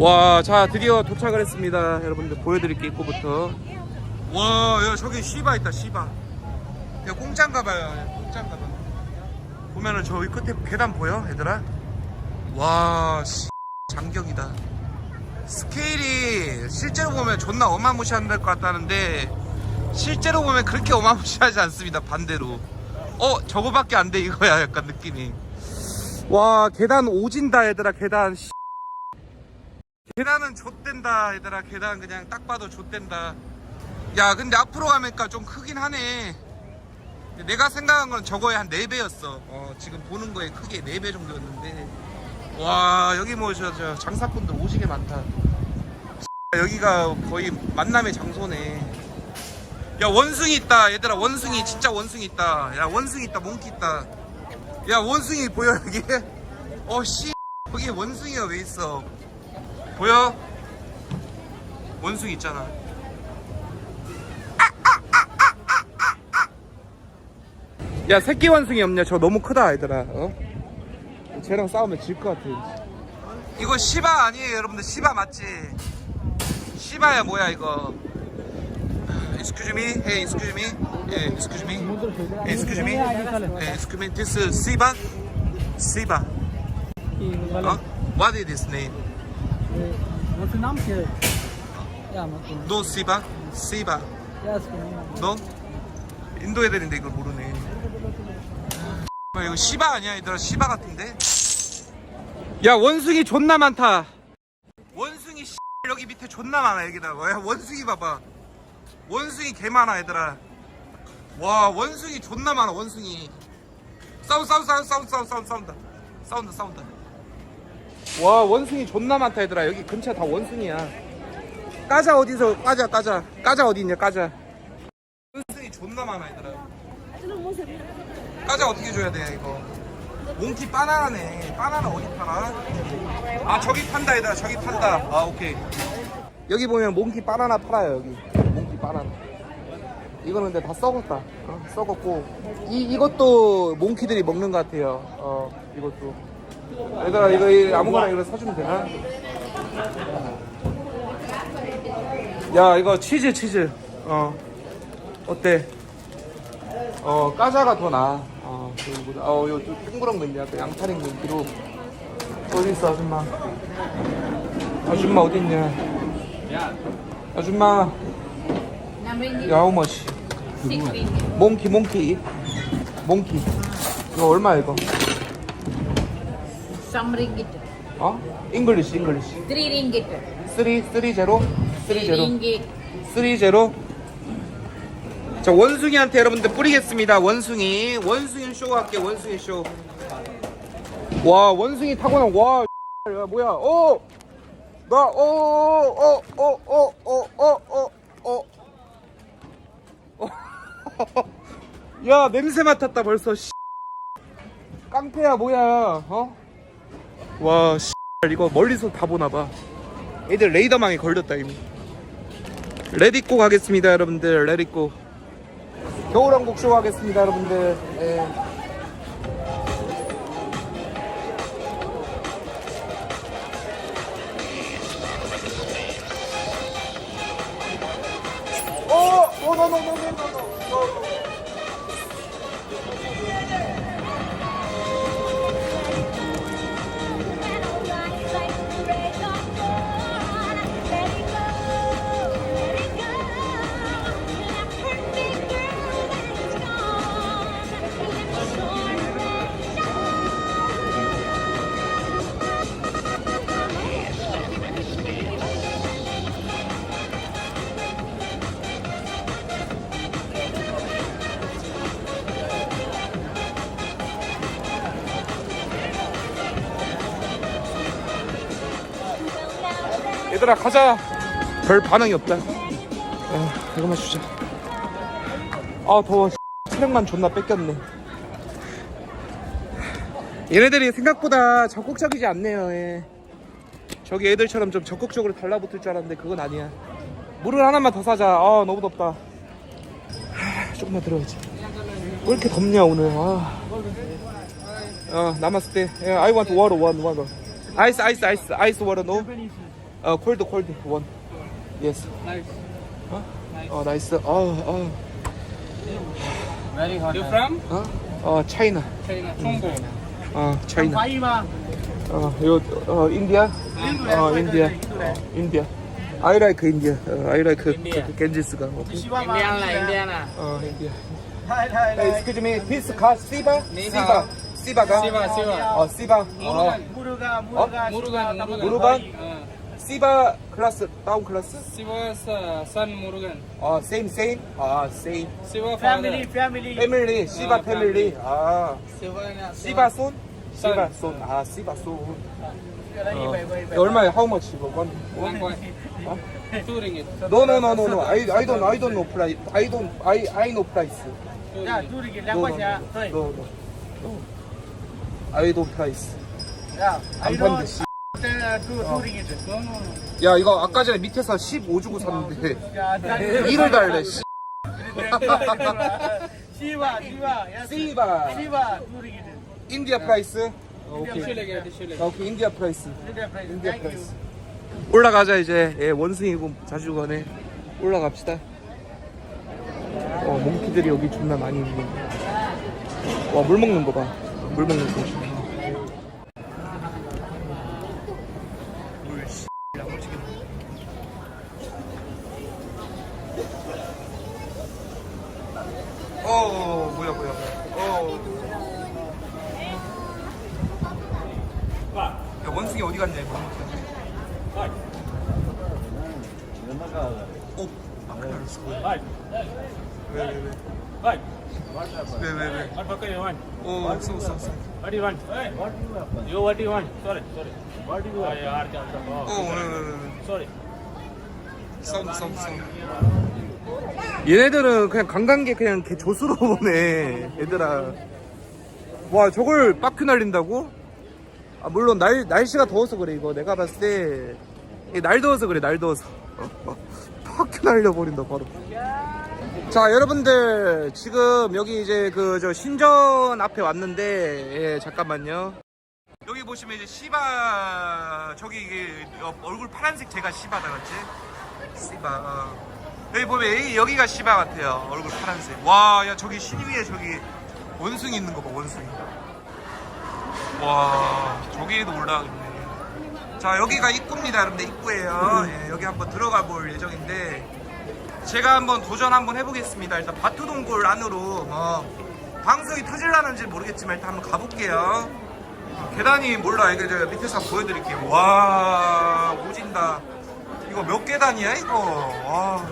와, 자 드디어 도착을 했습니다. 여러분들 보여드릴게 입구부터. 와, 야 저기 시바 있다 시바. 야 공짜인가봐요. 야, 공짜인가봐. 보면은 저기 끝에 계단 보여, 얘들아? 와, 씨, 장경이다. 스케일이 실제로 보면 존나 어마무시한 것 같다는데 실제로 보면 그렇게 어마무시하지 않습니다. 반대로. 어, 저거밖에 안 돼 이거야 약간 느낌이. 와, 계단 오진다 얘들아 계단. 씨. 계단은 좆된다 얘들아 계단 그냥 딱 봐도 좆된다. 야, 근데 앞으로 가니까 좀 크긴 하네. 내가 생각한 건 저거의 한 4배였어. 어, 지금 보는 거에 크게 4배 정도였는데. 와, 여기 뭐, 저, 저, 장사꾼들 오지게 많다. 여기가 거의 만남의 장소네. 야, 원숭이 있다. 얘들아, 원숭이, 진짜 원숭이 있다. 야, 원숭이 있다. 몽키 있다. 야, 원숭이 보여, 여기? 어, 씨. 여기 원숭이가 왜 있어? 보여? 원숭이 있잖아. 야 새끼 원숭이 없냐? 저 너무 크다 얘들아. 어? 쟤랑 싸우면 질 것 같아. 이거 시바 아니에요 여러분들 시바 맞지? 시바야 뭐야 이거? Excuse me, hey, excuse me, hey, excuse me, hey, excuse me, hey, excuse me. This is Siba, Siba. 어? What is this name? What's your name here? Yeah, Martin. No Siba, Siba. Yes, can 너? 인도 애들인데 이걸 모르네. 아, 이거 시바 아니야 얘들아 시바 같은데? 야 원숭이 존나 많다. 원숭이 씨 여기 밑에 존나 많아 여기다가. 야 원숭이 봐봐. 원숭이 개 많아 얘들아. 와 원숭이 존나 많아 원숭이. 싸우 싸우 싸우 싸우 싸우 싸우 싸운다. 싸운다 싸운다. 와 원숭이 존나 많다 얘들아 여기 근처 다 원숭이야. 까자 어디서 까자 까자 까자 어디 있냐 까자. 원숭이 존나 많아 얘들아. 까자 어떻게 줘야 돼 이거? 몽키 바나나네. 바나나 어디 파나? 아 저기 판다 얘들아 저기 판다. 아 오케이. 여기 보면 몽키 바나나 팔아요 여기. 몽키 바나나. 이거는 근데 다 썩었다. 어, 썩었고 이 이것도 몽키들이 먹는 것 같아요. 어 이것도. 얘들아 이거 이- 아무거나 이거 사주면 되나? 야 이거 치즈 치즈. 어 어때? 어 까자가 더 나아. 어 그거보다. 어 이거 좀 둥그런 거 있냐? 그 양파링 민기로. 어디 있어 아줌마? 아줌마 어디 있냐? 아줌마. 야 어머씨. 몽키 몽키. 몽키. 이거 얼마 이거? Some ringgit. 어? 잉글리시 잉글리시. Three ringgit. 쓰리 쓰리 제로 쓰리 Three 제로 ringgit. 쓰리 제로. 자 원숭이한테 여러분들 뿌리겠습니다. 원숭이 원숭이 쇼 할게 원숭이 쇼. 와 원숭이 타고난 와 야, 뭐야? 어. 어, 나어어어어어어어어 야 냄새 맡았다 벌써 씨. 깡패야 뭐야 어? 와 씨, 이거 멀리서 다 보나봐. 애들 레이더망에 걸렸다 이미. 레디꼬 가겠습니다 여러분들. 레디꼬 겨울왕국 쇼 하겠습니다 여러분들. 예. 얘들아 가자. 별 반응이 없다. 어, 이거만 주자. 아 더워. 체력만 존나 뺏겼네. 얘네들이 생각보다 적극적이지 않네요 예. 저기 애들처럼 좀 적극적으로 달라붙을 줄 알았는데 그건 아니야. 물을 하나만 더 사자. 아 너무 덥다. 하, 조금만 들어야지 왜 이렇게 덥냐 오늘? 아. 어 남았을 때. 예, I want water one water 아이스 아이스 water no 어 콜드 콜드 원 예스 Nice. 어 나이스 어어 Very hot. You from 어? 어 차이나 China? Chongqing. 어 차이나 Why? 어요어 인디아 어 인디아 인디아 I like India 어, I like India. 그 겐지스가 어 Indian lah, Indian lah. 어, 인디아 Hi, hi, Hey, excuse me, this car Siba. hao. Siba가? Siva, Siva. 어, Siba. 어, Murugan, Murugan, Murugan, Murugan, 시바 클래스 다운 클래스? Siva uh, son Murugan. 아 same same 아 same Siva family, father. family. 패밀리 시바 아, 패밀리 아 Siva, 시바 손 시바 손아 시바 손 어. 얼마야 how much 이거 원 One one. 어? Two ringgit. no no no no no I I don't I don't know price I don't I I know price Two 야, ringgit. 둘이 no no 양과자. no no no no I don't price 야, 안 판대 씨 uh. 야, 이거 아까 전에 밑에서 15 주고 샀는데. Dạ, dạ. 일을 달래, 씨. Yes. 시바. Shiva, two ringgit. 인디아 프라이스? Lege, tissue lege. 오케이, 인디아 프라이스. India price. 인디아. 프라이스. 올라가자 이제 예, 원숭이고 자주거네 올라갑시다 어 몽키들이 여기 존나 많이 있네 와물 먹는 거봐물 먹는 거 물, 씨, 야무지게 먹네. 어, 뭐야, 뭐야, 뭐야. 어. 야, 원숭이 어디 갔냐, 이거. 오, 아, 큰일 났어. 왜, 왜, 왜, 왜. Right. 왜, 왜, 왜. What bucket you want? 오, 쏘, 쏘, 쏘. What do you want? You what do you want? Sorry, sorry. What do you want? kya 오, oh, 왜, 왜, 왜, 왜. Sorry. 사운드, 사운드, 사운드. 얘네들은 그냥 관광객 그냥 개 조수로 보네, 얘들아. 와, 저걸 빠큐 날린다고? 아, 물론 날, 날씨가 더워서 그래, 이거. 내가 봤을 때. 날 더워서 그래, 날 더워서. 빠큐 날려버린다, 바로. 자, 여러분들, 지금 여기 이제 그, 저, 신전 앞에 왔는데, 예, 잠깐만요. 여기 보시면 이제 시바, 저기 이게 어, 얼굴 파란색 제가 시바다, 그렇지? 시바. 어. 여기 보면 여기- 여기가 시바 같아요. 얼굴 파란색. 와, 야 저기 신 위에 저기 원숭이 있는 거 봐, 원숭이. 와, 저기에도 올라가겠네. 자, 여기가 입구입니다, 여러분들 입구예요. 예, 여기 한번 들어가 볼 예정인데 제가 한번 도전 한번 해보겠습니다. 일단 바투동굴 안으로 어, 방송이 터질라는지 모르겠지만 일단 한번 가볼게요. 어, 계단이 몰라. 이거 제가 밑에서 한번 보여드릴게요. 와, 오진다. 이거 몇 계단이야, 이거? 와.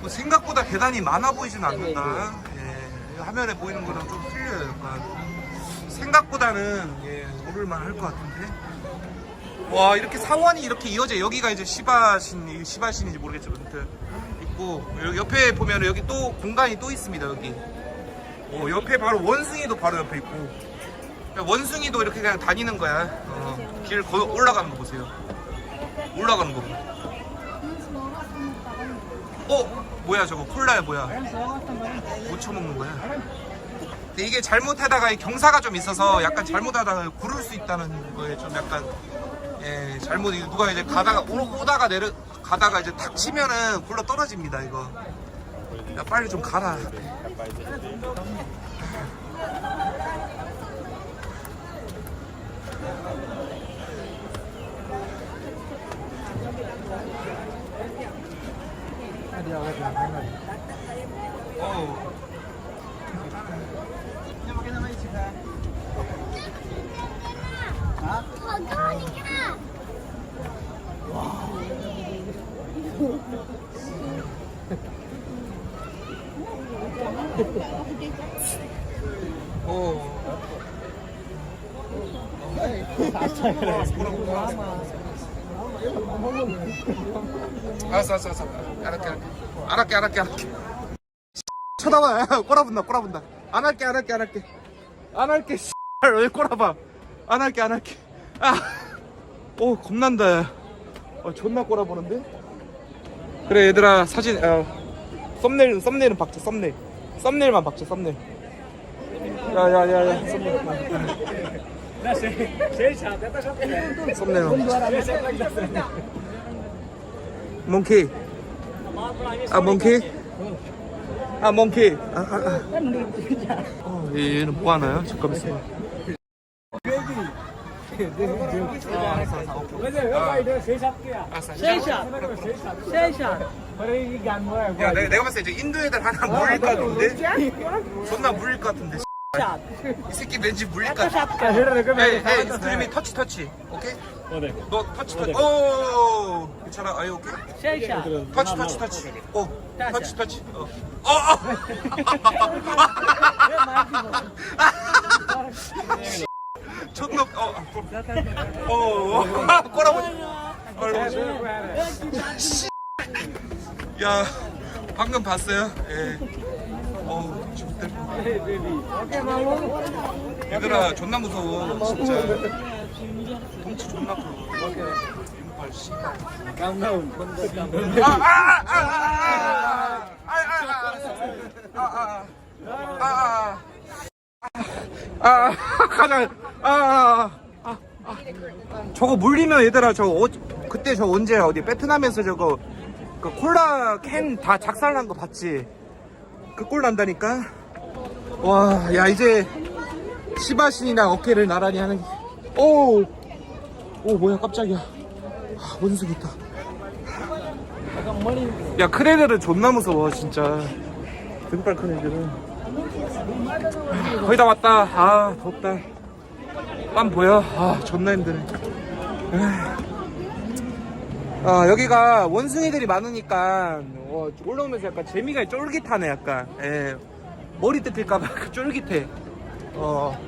뭐 생각보다 계단이 많아 보이진 않는다. 예, 화면에 보이는 거랑 좀 틀려요. 약간. 생각보다는 예, 오를만 할 것 같은데. 와, 이렇게 사원이 이렇게 이어져. 여기가 이제 시바신, 시바신인지 모르겠지만, 아무튼 있고, 여기 옆에 보면 여기 또 공간이 또 있습니다, 여기. 어, 옆에 바로 원숭이도 바로 옆에 있고. 원숭이도 이렇게 그냥 다니는 거야. 어, 길 거- 올라가는 거 보세요. 올라가는 거. 어? 뭐야 저거 콜라야 뭐야? 못 쳐먹는 거야? 근데 이게 잘못하다가 이 경사가 좀 있어서 약간 잘못하다가 구를 수 있다는 거에 좀 약간 예 잘못 누가 이제 가다가 오, 오다가 내려 가다가 이제 탁 치면은 굴러 떨어집니다 이거. 야 빨리 좀 가라. 어우. 어. 알았어, 알았어, 알았어. 알았게, 알았게. 알았게, 알았게. 쳐다봐. 야, 꼬라본다, 꼬라본다. 안 할게, 안 할게, 안 할게. 안 할게, 씨. 왜 꼬라봐. 안 할게, 안 할게. 아. 오, 겁난다, 야. 어, 존나 꼬라보는데? 그래, 얘들아, 사진, 어, 썸네일, 썸네일은 박자, 썸네일. 썸네일만 박자, 썸네일. 야, 야, 야, 야, 썸네일. 썸네일만 박자. 몽키. 아, 몽키? 아, 몽키. 아, 아, 아. 어, 얘는 뭐 하나요? 잠깐만 있어봐. 야, 내가, 내가 봤을 때 이제 인도 애들 하나 물릴 것 같은데? 존나 물릴 것 같은데. 이 새끼 왠지 물릴 것 같아. 에이, 에이, 스크림이 터치, 터치. 오케이? 너 터치, 터치. 오! 괜찮아. 아이, 오케이? 터치, 터치, 터치. 오, 터치, 터치. 어. 어, 어! 존나, 어. 어, 어. 꼬라보지. 야, 방금 봤어요? 예. 어우, 죽들. 얘들아, 존나 무서워. 진짜. 덩치 존나 커. 이빨 씨발. 아, 아, 아, 아, 아, 아, 아, 아, 아, 아, 아, 아, 아, 가자. 아, 아, 아, 아. 저거 물리면 얘들아, 저거 어, 그때 저 언제 어디 베트남에서 저거 그 콜라 캔 다 작살난 거 봤지? 그꼴 난다니까. 와, 야 이제 시바신이랑 어깨를 나란히 하는. 오, 오 뭐야 깜짝이야. 아, 원숭이 있다. 야 크레들은 존나 무서워 진짜. 등발 큰 애들은. 거의 다 왔다. 아 덥다. 땀 보여? 아 존나 힘드네. 아 여기가 원숭이들이 많으니까 어, 올라오면서 약간 재미가 쫄깃하네 약간. 예. 머리 뜯길까봐 그 쫄깃해. 어.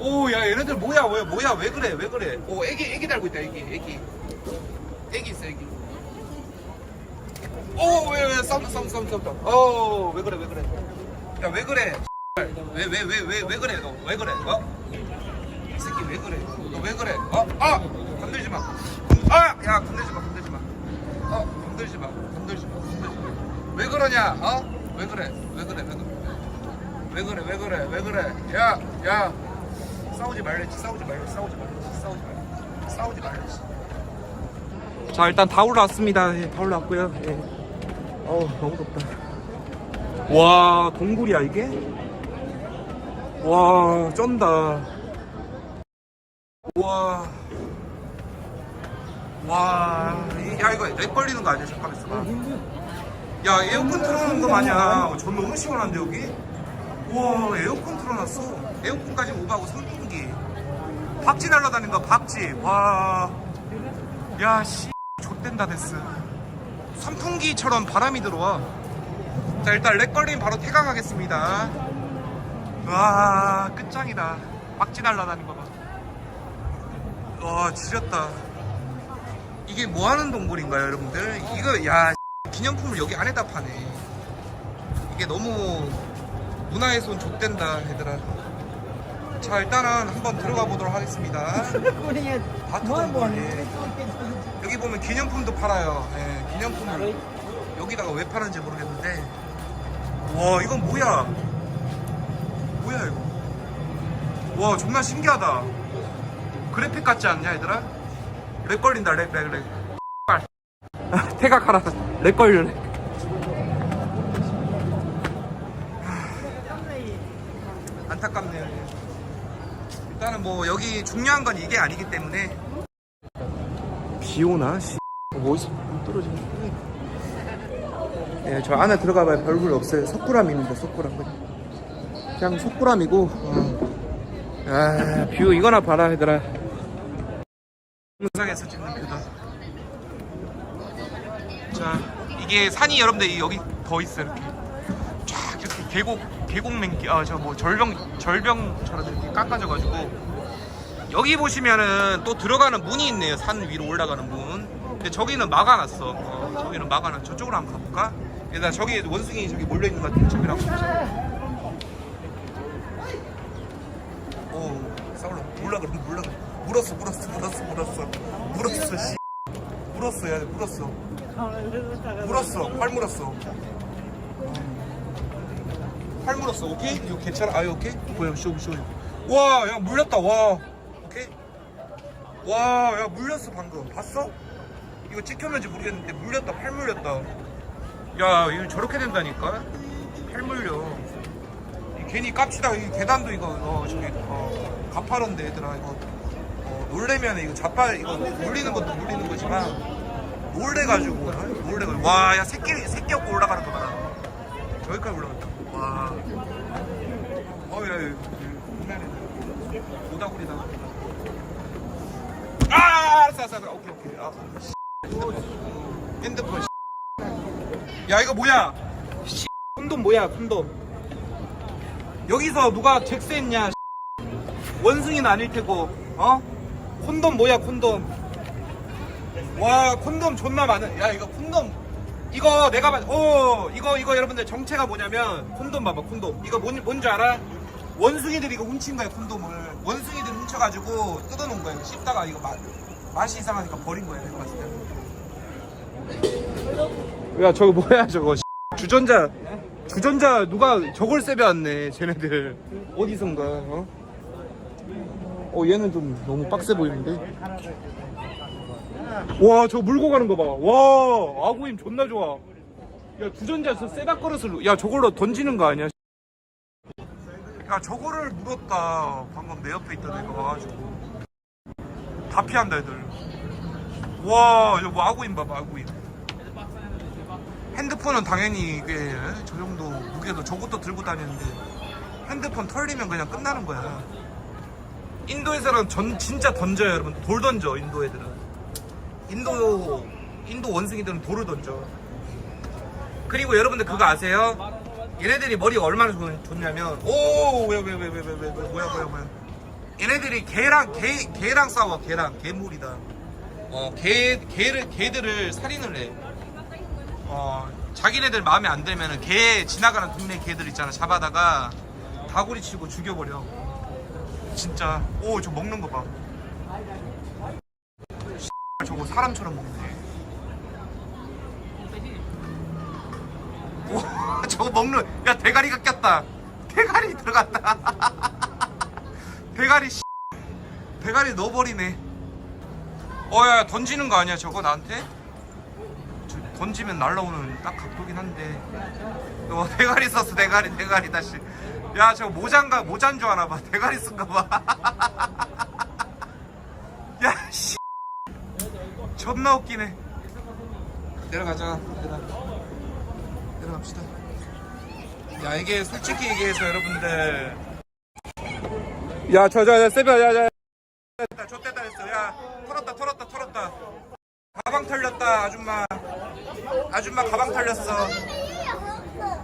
오, 야, 얘네들 뭐야, 뭐야, 뭐야, 왜 그래, 왜 그래? 오, 애기, 애기 달고 있다, 애기, 애기. 애기 있어, 애기. 오, 왜, 왜, 싸운다, 싸운다, 싸운다, 싸운다. 어, 왜 그래, 왜 그래. 야, 왜 그래? 왜, 왜, 왜, 왜, 왜 그래, 너? 왜 그래, 어? 이 새끼 왜 그래? 너 왜 그래? 어? 아! 건들지 마. 아! 야, 건들지 마, 건들지 마. 어, 건들지 마, 건들지 마. 왜 그러냐, 어? 왜 그래, 왜 그래, 왜 그래. 왜 그래? 왜 그래? 왜 그래? 야 야. 싸우지 말랬지 싸우지 말랬지 싸우지 말랬지 싸우지 말랬지 싸우지 말랬지. 자 일단 다 올라왔습니다. 예, 다 올라왔고요. 예. 어우 너무 덥다. 와 동굴이야 이게? 와 쩐다. 와. 와, 이- 야 이거 렉 걸리는 거 아니야? 잠깐만 있어봐. 야 에어컨 틀어놓은 거 마냥. 전 너무 시원한데 여기? 우와 에어컨 틀어놨어. 에어컨까지 오가고 선풍기. 박쥐 날라다니는 거 박쥐. 와야씨 좆된다 데스 선풍기처럼 바람이 들어와. 자 일단 렉걸림 바로 태강하겠습니다. 와 끝장이다. 박쥐 날라다니는 거봐와 지렸다. 이게 뭐하는 동굴인가요 여러분들? 이거 야 기념품을 여기 안에다 파네. 이게 너무 문화에선 좆된다 얘들아. 자 일단은 한번 들어가 보도록 하겠습니다. 바트 동굴 여기 보면 기념품도 팔아요. 예, 기념품을 여기다가 왜 파는지 모르겠는데. 와 이건 뭐야? 뭐야 이거? 와 정말 신기하다. 그래픽 같지 않냐 얘들아? 렉 걸린다 렉렉렉 태각하라 렉 걸려 렉 안타깝네요. 예. 일단은 뭐 여기 중요한 건 이게 아니기 때문에 비 오나? 씨. 어디서 떨어지는 예, 저 안에 들어가봐야 별볼 없어요. 석굴암입니다. 석굴암 그냥. 그냥 석굴암이고. 어. 아, 뷰 이거나 봐라 얘들아. 영상에서 찍는 뷰다. 자, 이게 산이 여러분들 여기 더 있어요. 이렇게. 쫙 이렇게 계곡 계곡 맹기 아저 뭐 절벽 절벽처럼 이렇게 깎아져가지고. 여기 보시면은 또 들어가는 문이 있네요 산 위로 올라가는 문. 근데 저기는 막아놨어. 어, 저기는 막아놨 저쪽으로 한번 가볼까? 일단 저기 원숭이 저기 몰려 있는 것 저기랑 가보자. 오 싸울라 몰라 그럼 몰라. 물었어 물었어 물었어 물었어. 물었어 씨. 물었어 야 물었어 물었어 팔 물었어 팔 물었어 오케이? 이거 괜찮아? 아유 오케이? 뭐야 쇼 쇼. 와 야 물렸다 와 오케이? 와 야 물렸어 방금 봤어? 이거 찍혔는지 모르겠는데 물렸다 팔 물렸다 야 이거 저렇게 된다니까 팔 물려 이 괜히 깝치다가 이 계단도 이거 어 저기 어 가파른데 얘들아 이거 어, 놀래면 이거 자빨 이거 물리는 것도 물리는 거지만 놀래가지고 어? 놀래가지고 와야 새끼 새끼 없고 올라가는 거 봐라 저기까지 올라갔다 와 어야 보면은 오다구리다 아 알았어 알았어. 오케이 오케이 아 씨. 핸드폰 씨. 야 이거 뭐야 씨. 콘돔 뭐야 콘돔 여기서 누가 잭스했냐 씨. 원숭이는 아닐 테고 어 콘돔 뭐야 콘돔 와 콘돔 존나 많은. 야 이거 콘돔. 이거 내가 봐어 이거 이거 여러분들 정체가 뭐냐면 콘돔 봐봐 콘돔. 이거 뭔, 뭔지 알아? 원숭이들이 이거 훔친 거야 콘돔을. 원숭이들 훔쳐가지고 뜯어놓은 거야. 이거 씹다가 이거 맛, 맛이 이상하니까 버린 거야 내가 봤을 때야 저거 뭐야 저거? 주전자 주전자 누가 저걸 세배왔네 쟤네들. 어디선가 어? 어 얘는 좀 너무 빡세 보이는데 와 저거 물고 가는 거 봐 와 아구임 존나 좋아. 야 주전자 저 세다 그릇을 야 저걸로 던지는 거 아니야? 야 저거를 물었다. 방금 내 옆에 있던 애가 와가지고. 다 피한다 애들. 와 이거 뭐 아구임 봐봐 아구임. 핸드폰은 당연히 이게 저 정도 무게도 저것도 들고 다니는데 핸드폰 털리면 그냥 끝나는 거야. 인도 에서는 전 진짜 던져요 여러분. 돌 던져 인도 애들은 인도 인도 원숭이들은 돌을 던져. 그리고 여러분들 그거 아세요? 얘네들이 머리가 얼마나 좋, 좋냐면 오왜 왜 왜 왜 왜 왜 뭐야 뭐야 뭐야. 얘네들이 개랑 개 개랑 싸워 개랑 개물이다. 어개 개를 개들을 살인을 해. 어, 자기네들 마음에 안 들면은 개 지나가는 동네 개들 있잖아 잡아다가 다구리 치고 죽여버려. 진짜. 오 저 먹는 거봐 저거 사람처럼 먹네. 오 저거 먹는 야 대가리가 꼈다. 대가리 들어갔다. 대가리 씨. 대가리 넣어버리네. 어야 던지는 거 아니야 저거 나한테? 저 던지면 날라오는 딱 각도긴 한데. 어, 대가리 썼어 대가리 대가리 다시. 야 저거 모자인가 모자인 줄 아나 봐. 대가리 쓴가 봐 야 씨 존나 웃기네. 내려가자. 내려 내려갑시다. 야 이게 솔직히 얘기해서 여러분들. 야저저 세비야 야야 됐다 좆됐다 됐어. 야 털었다 털었다 털었다. 가방 털렸다 아줌마. 아줌마 가방 털렸어.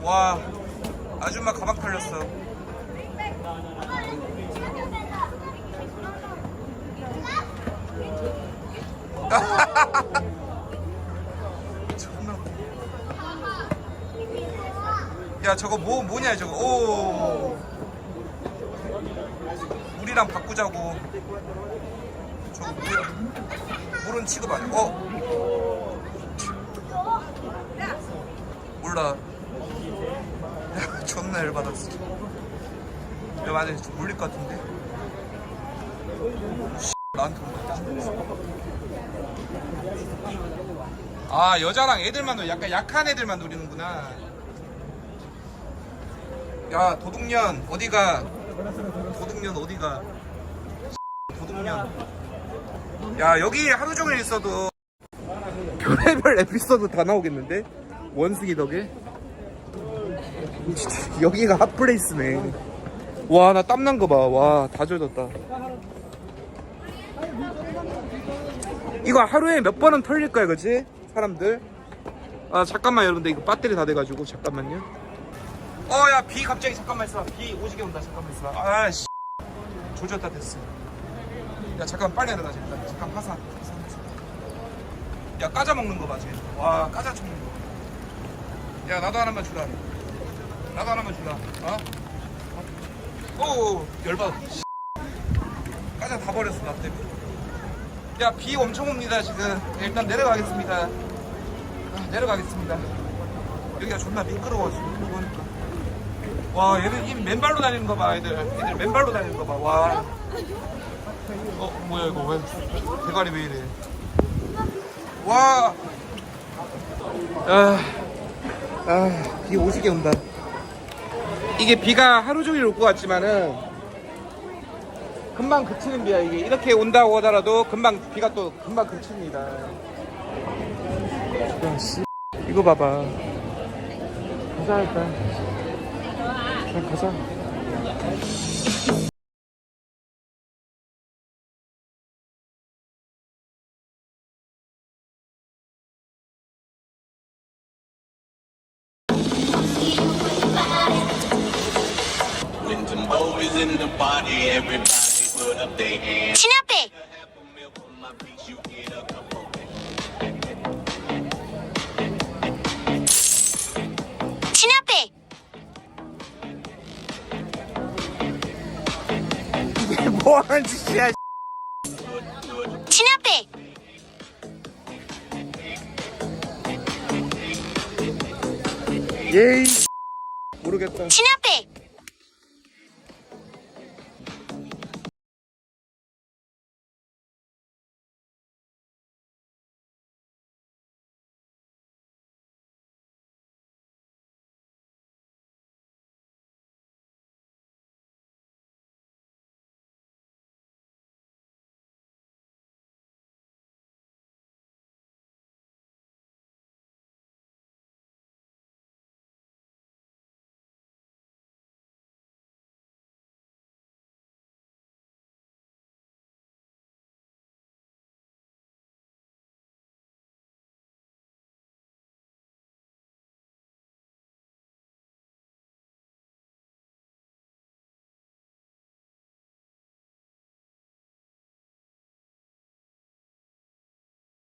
와 아줌마 가방 털렸어 존나 웃겨. 야 저거 뭐 뭐냐 저거. 오 우리랑 바꾸자고. 저거 뭐야 물은 취급 아니야? 어. 몰라. 야 존나 열받았어. 야 맞아. 좀 물릴 것 같은데. 씨, 나한테 온다 아 여자랑 애들만 놀 약간 약한 애들만 노리는구나. 야 도둑년 어디가? 도둑년 어디가? 도둑년. 야 여기 하루 종일 있어도 별의별 에피소드 다 나오겠는데? 원숭이 덕에? 진짜 여기가 핫플레이스네. 와 나 땀난 거봐와다 젖었다. 이거 하루에 몇 번은 털릴 거야 그치 사람들 아 잠깐만 여러분들 이거 배터리 다 돼가지고 잠깐만요 어 야 비 갑자기 잠깐만 있어봐 비 오지게 온다 잠깐만 있어봐 아씨 조졌다 됐어 야 잠깐 빨리 내려가 잠깐 잠깐 파산 파산. 야 까자 먹는 거 봐, 쟤. 와 까자 먹는 거. 야 나도 하나만 주라. 나도 하나만 주라. 어? 오 열받. 까자 다 버렸어 나 때문에. 야 비 엄청 옵니다 지금. 일단 내려가겠습니다. 아, 내려가겠습니다. 여기가 존나 미끄러워 지금 보니까. 와 얘들 이 맨발로 다니는 거봐 애들. 애들 맨발로 다니는 거 봐. 와. 어 뭐야 이거 왜 대가리 왜 이래? 와. 아, 아, 비 오지게 온다. 이게 비가 하루 종일 올 것 같지만은 금방 그치는 비야 이게 이렇게 온다고 하더라도 금방 비가 또 금방 그칩니다. 야, 씨. 이거 봐봐. 가자 일단. 그냥 가자. Is 뭐 하는 짓이야. 친 앞에 예이. 모르겠다. 친 앞에